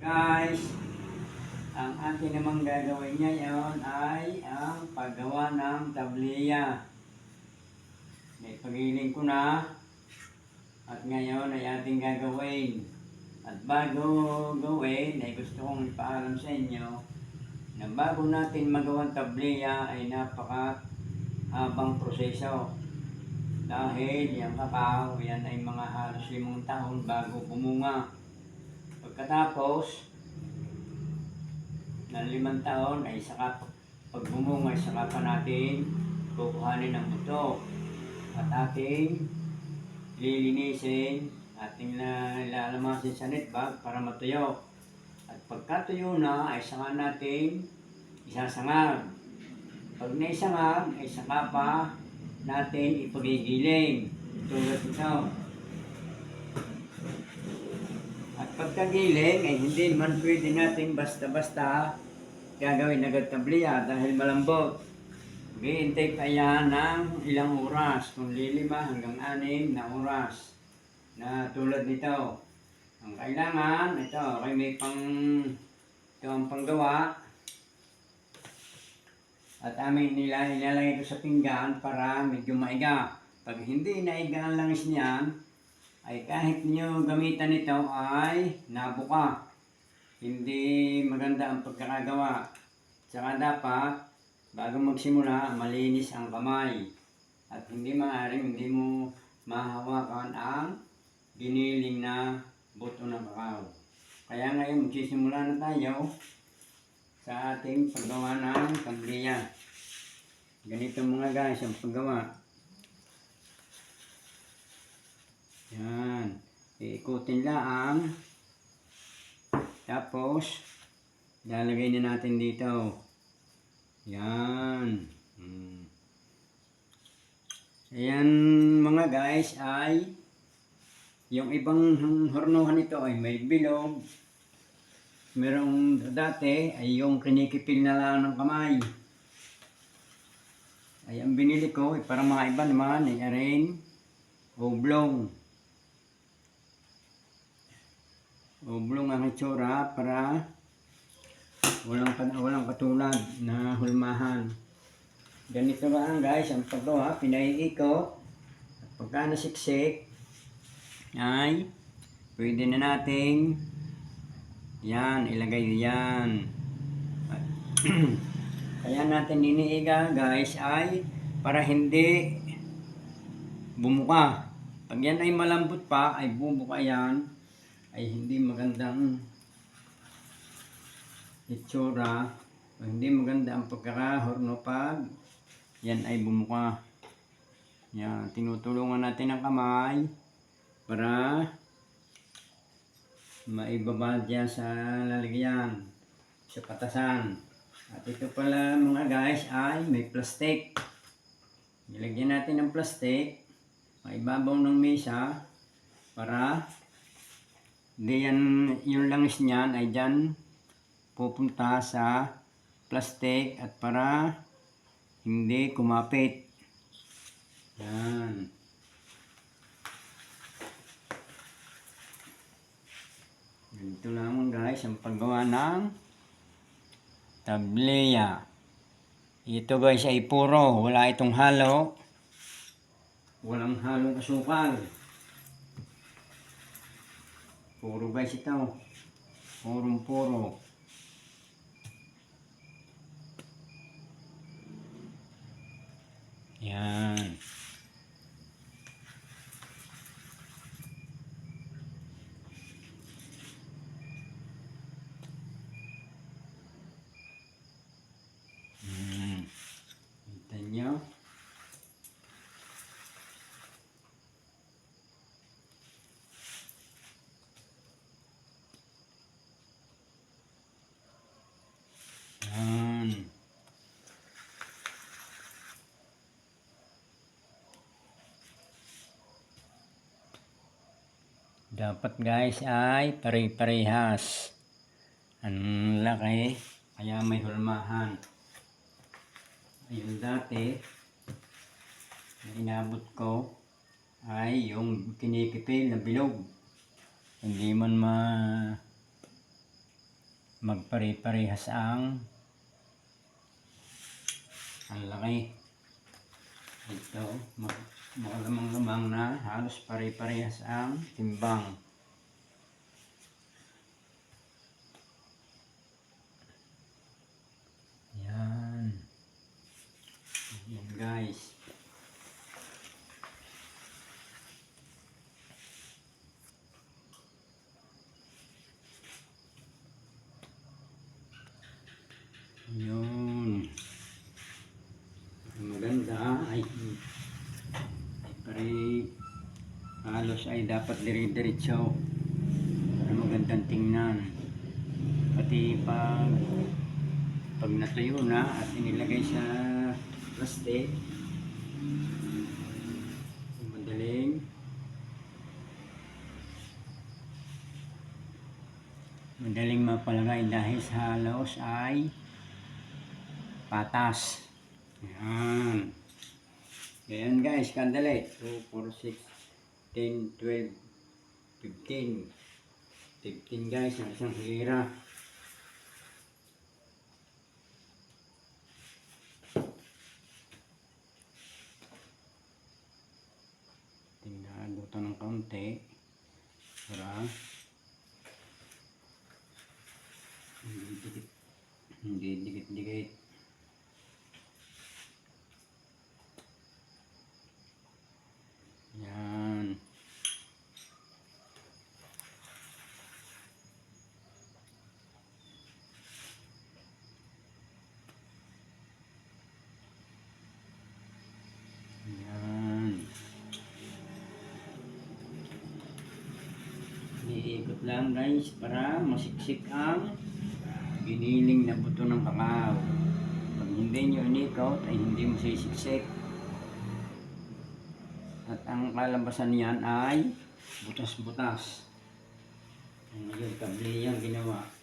Guys, ang atin namang gagawin ngayon ay ang paggawa ng tabliya. May pagiling ko na at ngayon ay ating gagawin. At bago gawin ay gusto kong ipaalam sa inyo na bago natin magawang tabliya ay napaka habang proseso. Dahil yung kakao, yan ay mga halos limang taon bago bumunga. Pagkatapos ng limang taon ay saka pag bumunga ay saka pa natin kukuhanin ng buto. At ating lilinisin ating lalamasin sa netbag para matuyo. At pagkatuyo na ay saka natin isasangag. Pag naisangag ay saka pa natin ipagigiling. Tulad ito pagkagiling ay hindi man pwede natin basta-basta gagawin agad tabliya dahil malambot. Hihintay pa yan ng ilang oras, kung lilima hanggang anim na oras na tulad nito. Ang kailangan, ito, kay may pang, ito ang panggawa. At amin nila, ilalagay ko sa pinggan para medyo maiga. Pag hindi naiga ang langis niyan, ay kahit nyo gamitan ito ay nabuka. Hindi maganda ang pagkakagawa. Tsaka dapat, bago magsimula, malinis ang kamay. At hindi maaaring hindi mo mahawakan ang giniling na buto ng kakao. Kaya ngayon, magsisimula na tayo sa ating paggawa ng tambliya. Ganito mga guys ang paggawa. Iikutin lang. Tapos, lalagay na natin dito. Yan. Hmm. Ayan mga guys ay yung ibang hornuhan nito ay may bilog. Merong dati ay yung kinikipil na lang ng kamay. Ay ang binili ko ay para mga iba naman ay arin oblong. Oblong ang itsura para walang, walang katulad na hulmahan. Ganito lang guys ang paggawa, pinaiiko. At pagka nasiksik, ay pwede na nating yan, ilagay yan. At, Kaya natin iniiga guys ay para hindi bumuka. Pag yan ay malambot pa, ay bumuka yan, ay hindi magandang itsura. O hindi maganda ang pagkakahorno pag yan ay bumuka. Yan, tinutulungan natin ang kamay para maibaba dyan sa lalagyan, sa patasan. At ito pala mga guys ay may plastic. Nilagyan natin ng plastic, maibabaw ng mesa para di yan, yung langis niyan ay dyan pupunta sa plastic at para hindi kumapit. Yan. Ganito lamang guys ang paggawa ng tableya. Ito guys ay puro, wala itong halo. Walang halong asukal. Puro guys ito. Purong puro. Yan. Hmm. Kita nyo. Yan. Dapat guys ay pare-parehas. Ang laki, kaya may hulmahan. Ayun dati, na inabot ko ay yung kinikipil na bilog. Hindi man ma magpare-parehas ang ang laki. Ito, makalamang-lamang na halos pare-parehas ang timbang. Yan. Yan guys. Yun. Ang maganda ay ay pare halos ay dapat dire-diretso para magandang tingnan. Pati pag pag natuyo na at inilagay sa plastic madaling madaling mapalagay dahil sa halos ay patas. Yan. Ganyan guys, kandali. 2, 4, 6, 10, 12, 15. 15 guys, ang isang hira. Tingnan ito ng kaunti. Para. Hindi dikit-dikit. Yan. Yan. Iikot lang guys para masiksik ang giniling na buto ng kakao. Pag hindi nyo inikot ay hindi mo sisiksik. At ang kalabasan niyan ay butas-butas. Ngayon, kabli yan ginawa.